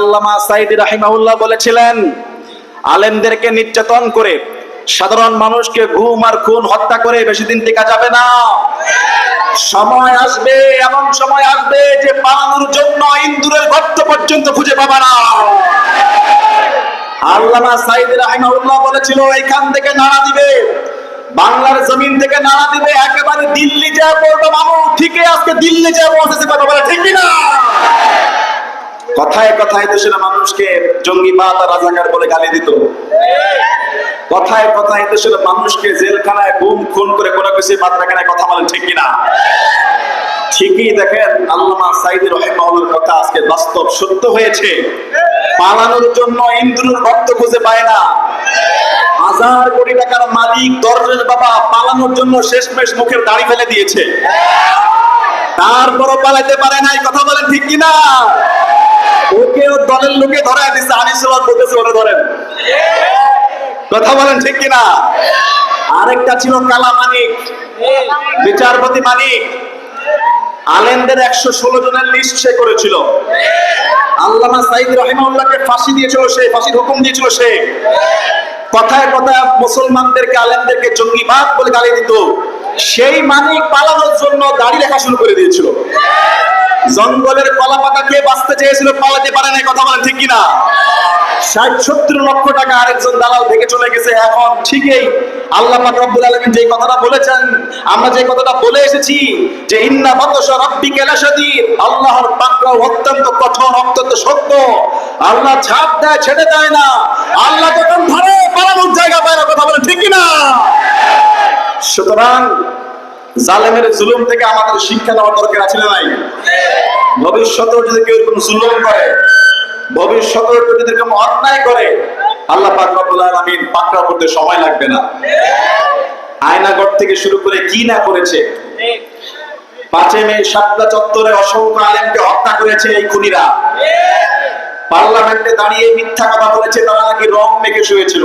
আল্লামা সাইদি রাহিমাহুল্লাহ বলেছিলেন, আলেমদেরকে নির্যাতন করে সাধারণ মানুষকে ঘুম আর খুন হত্যা করে বেশি দিন টিকা যাবে না। সময় আসবে, এমন সময় আসবে যে পালানোর জন্য ইন্দুরের গর্ত পর্যন্ত খুঁজে পাবে না। আল্লামা সাইদি রাহিমাহুল্লাহ বলেছিল, এখান থেকে নাড়া দিবে, বাংলার জমিন থেকে নাড়া দিবে, একেবারে দিল্লি যা পড়বে মামু ঠিকই আজকে দিল্লি যা কথা বলে, ঠিক না কথায় কথায় দেশের মানুষকে জঙ্গিবাদ আর রাজাকার বলে গালি দিত। কথায় কথায় দেশের মানুষকে জেলখানায় গুম, খুন করে কোনো কিছু মাত্রাখানায় কথা বলেন ঠিক কিনা? ঠিকই দেখেন, আল্লামা সাইদ কথা আজকে বাস্তব সত্য হয়েছে। পালানোর জন্য ইন্দ্রুর ভক্ত খুঁজে পায় না। হাজার কোটি টাকার মালিক দর্জনের বাবা পালানোর জন্য শেষমেশ মুখের দাড়ি ফেলে দিয়েছে। তারপরও পালাইতে পারে নাই, কথা বলেন ঠিক কিনা? ওকে ওর দলের লোকে ধরায় দিচ্ছে বলতেছে ধরেন। কথা বলেন ঠিক কিনা? আরেকটা ছিল কালা মানিক, বিচারপতি মানিক। একশো ষোলো জনের লিস্ট সে করেছিল। আল্লামা সাইদ রহিমাউল্লাহকে ফাঁসি দিয়েছিল সে, ফাঁসির হুকুম দিয়েছিল সে। কথায় কথায় মুসলমানদেরকে, আলেমদেরকে জঙ্গিবাদ বলে গালি দিত। সেই মানিক পালানোর জন্য দাড়ি লেখা শুরু করে দিয়েছিল। জঙ্গলের কলা পাতা খেয়ে বাঁচতে চেয়েছিল পালাতে পারে না কথা বলেন ঠিক কিনা? ষাট, সত্তর লক্ষ টাকা আরেকজন দালাল থেকে চলে গেছে। এখন ঠিকই আল্লাহ রব্বুল আলামিন যে কথাটা বলেছেন, আমরা যে কথাটা বলে এসেছি যে, ইন্না বাতাসা রাব্বিকা লাশাদীদ। আল্লাহর পাকড়াও অত্যন্ত কঠোর, অত্যন্ত শক্ত আল্লাহ ছাপ দেয়, ছেড়ে দেয় না। আল্লাহ যখন ধরে, পালানোর জায়গা পায় না, কথা বলে ঠিক কিনা? সুতরাং জালেমের জুলুম থেকে আমাদের শিক্ষা দেওয়ার দরকার আছে নাই? ভবিষ্যতেও যদি কেউ এরকম জুলুম করে, ভবিষ্যতেও কেউ যদি এরকম অন্যায় করে, আল্লাহ পাক রব্বুল আলামিন পাকড়াও করতে সময় লাগবে না। আয়নাগর থেকে শুরু করে কি না করেছে? পাঁচে মে সাতটা চত্বরে অসংখ্য আলেমকে হত্যা করেছে এই খুনিরা। পার্লামেন্টে দাঁড়িয়ে মিথ্যা কথা বলেছে, তারা নাকি রং মেখে শুয়েছিল।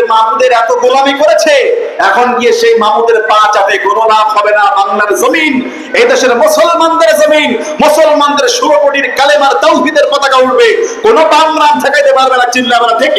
দিল্লির মাহমুদের এত গোলামি করেছে, এখন গিয়ে সেই মাহুদের পা চাপে কোনো লাভ হবে না। বাংলার জমিন, এই দেশের মুসলমানদের জমিন, মুসলমানদের কোটির কালেমার তৌহিদের পতাকা উঠবে কোনো বাংলা ঠেকাইতে পারবে না চিল্লা আমরা ঠিক